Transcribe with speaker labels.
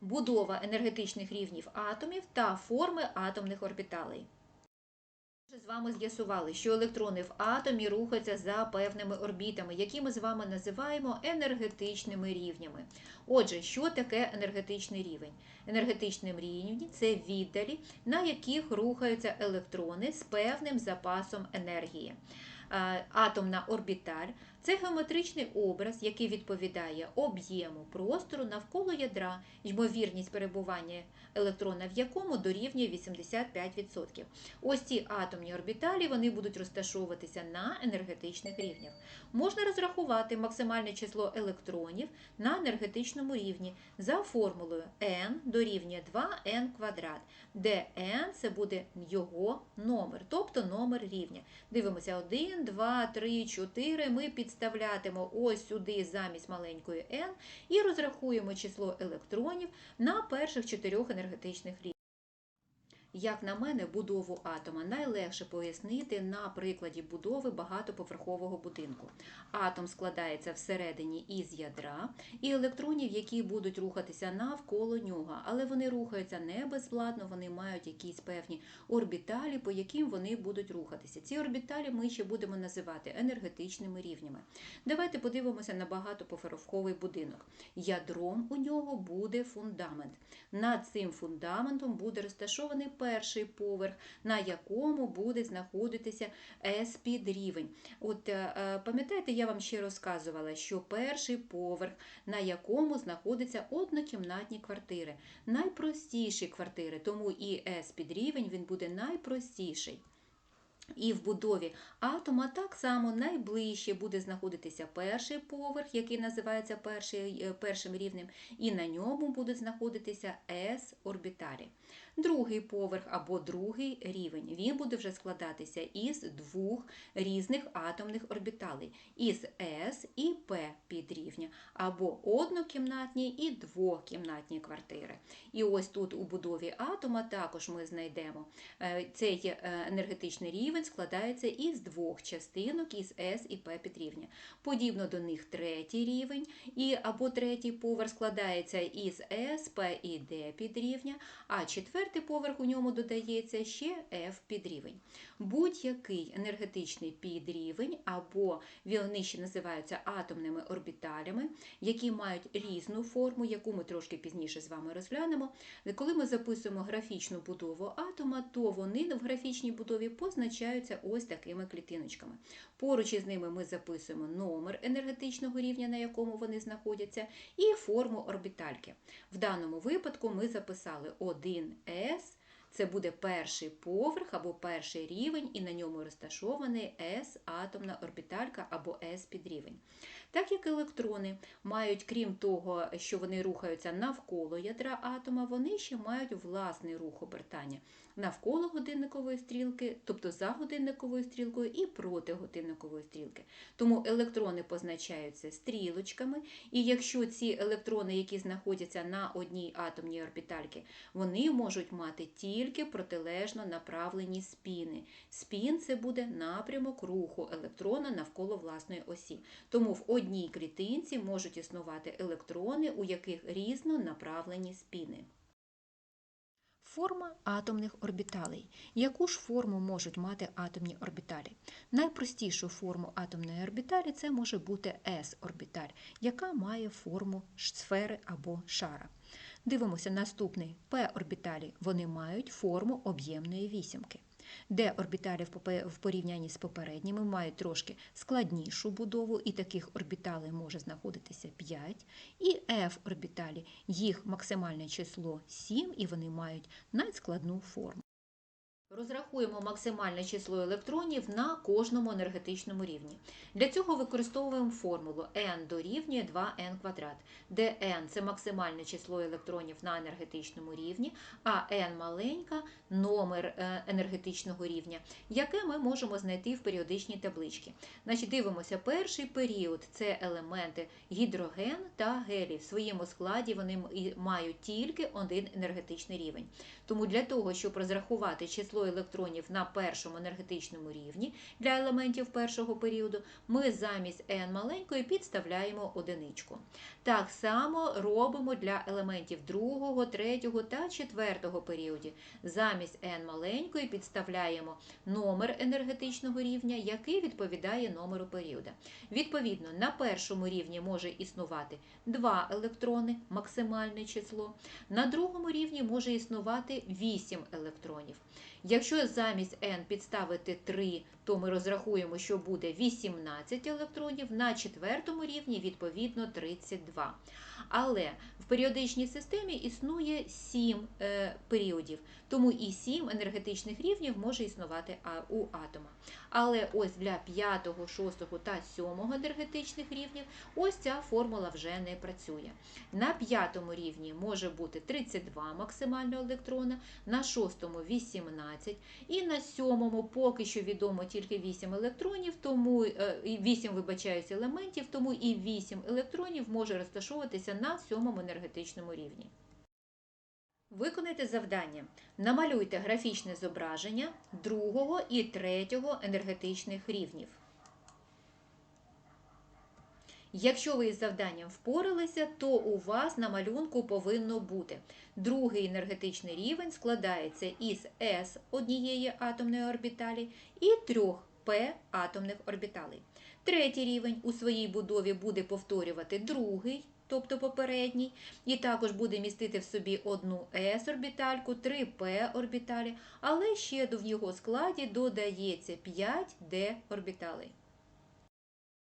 Speaker 1: будова енергетичних рівнів атомів та форми атомних орбіталей. Ми з вами з'ясували, що електрони в атомі рухаються за певними орбітами, які ми з вами називаємо енергетичними рівнями. Отже, що таке енергетичний рівень? Енергетичним рівні це віддалі, на яких рухаються електрони з певним запасом енергії. Е, Атомна орбіталь це геометричний образ, який відповідає об'єму простору навколо ядра, ймовірність перебування електрона в якому дорівнює 85%. Ось ці атомні орбіталі вони будуть розташовуватися на енергетичних рівнях. Можна розрахувати максимальне число електронів на енергетичному рівні за формулою n дорівнює 2n квадрат, де n це буде його номер, тобто номер рівня. Дивимося 1, 2, 3, 4. Ми підставлятимо ось сюди замість маленької n і розрахуємо число електронів на перших чотирьох енергетичних рівнях. Як на мене, будову атома найлегше пояснити на прикладі будови багатоповерхового будинку. Атом складається всередині із ядра і електронів, які будуть рухатися навколо нього, але вони рухаються не безвладно, вони мають якісь певні орбіталі, по яким вони будуть рухатися. Ці орбіталі ми ще будемо називати енергетичними рівнями. Давайте подивимося на багатоповерховий будинок. Ядром у нього буде фундамент. Над цим фундаментом буде розташований поверх, на якому буде знаходитися S-підрівень. От е, е, пам'ятаєте, я вам ще розказувала, що перший поверх, на якому знаходяться однокімнатні квартири, найпростіші квартири, тому і S-підрівень він буде найпростіший. І в будові атома так само найближче буде знаходитися перший поверх, який називається перший, е, першим рівнем, і на ньому будуть знаходитися S-орбіталі. Другий поверх або другий рівень. Він буде вже складатися із двох різних атомних орбіталей, із S і P підрівня, або однокімнатні і двокімнатні квартири. І ось тут у будові атома також ми знайдемо е, цей е, енергетичний рівень складається із двох частинок із S і P підрівня. Подібно до них третій рівень, і або третій поверх складається із S, P і D підрівня, а четвертий поверх у ньому додається ще F підрівень. Будь-який енергетичний підрівень, або вони ще називаються атомними орбіталями, які мають різну форму, яку ми трошки пізніше з вами розглянемо. Коли ми записуємо графічну будову атома, то вони в графічній будові позначаються ось такими клітиночками. Поруч із ними ми записуємо номер енергетичного рівня, на якому вони знаходяться, і форму орбітальки. В даному випадку ми записали 1С. Це буде перший поверх або перший рівень, і на ньому розташований S-атомна орбіталька або S-підрівень. Так як електрони мають, крім того, що вони рухаються навколо ядра атома, вони ще мають власний рух обертання навколо годинникової стрілки, тобто за годинниковою стрілкою і проти годинникової стрілки. Тому електрони позначаються стрілочками, і якщо ці електрони, які знаходяться на одній атомній орбітальці, вони можуть мати тільки протилежно направлені спіни. Спін це буде напрямок руху електрона навколо власної осі. Тому в одній клітинці можуть існувати електрони, у яких різно направлені спіни. Форма атомних орбіталей. Яку ж форму можуть мати атомні орбіталі? Найпростішу форму атомної орбіталі це може бути S-орбіталь, яка має форму сфери або шара. Дивимося наступний P-орбіталі. Вони мають форму об'ємної вісімки. Де орбіталі в порівнянні з попередніми мають трошки складнішу будову, і таких орбіталей може знаходитися 5. І F-орбіталі, їх максимальне число 7, і вони мають надскладну форму. Розрахуємо максимальне число електронів на кожному енергетичному рівні. Для цього використовуємо формулу n дорівнює 2n квадрат, де n це максимальне число електронів на енергетичному рівні, а n маленька номер е, енергетичного рівня, яке ми можемо знайти в періодичній табличці. Значить, Дивимося, перший період це елементи гідроген та гелій. В своєму складі вони мають тільки один енергетичний рівень. Тому для того, щоб розрахувати число число електронів на першому енергетичному рівні для елементів першого періоду, ми замість n маленької підставляємо одиничку. Так само робимо для елементів другого, третього та четвертого періодів. Замість n маленької підставляємо номер енергетичного рівня, який відповідає номеру періода. Відповідно, на першому рівні може існувати 2 електрони, максимальне число. На другому рівні може існувати 8 електронів. Якщо замість n підставити 3, то ми розрахуємо, що буде 18 електронів, на четвертому рівні відповідно 32. Але в періодичній системі існує 7 е, періодів, тому і 7 енергетичних рівнів може існувати у атома. Але ось для 5, 6 та 7 енергетичних рівнів ось ця формула вже не працює. На п'ятому рівні може бути 32 максимально електрона, на шостому 18, і на сьомому поки що відомо тільки 8 електронів, тому е, 8 вибачаюсь, елементів, тому і 8 електронів може розташовуватися на сьомому енергетичному рівні. Виконайте завдання. Намалюйте графічне зображення другого і третього енергетичних рівнів. Якщо ви із завданням впоралися, то у вас на малюнку повинно бути другий енергетичний рівень складається із S однієї атомної орбіталі і трьох P атомних орбіталей. Третій рівень у своїй будові буде повторювати другий, тобто попередній, і також буде містити в собі одну s орбітальку, три p орбіталі, але ще в його складі додається 5 d орбіталей.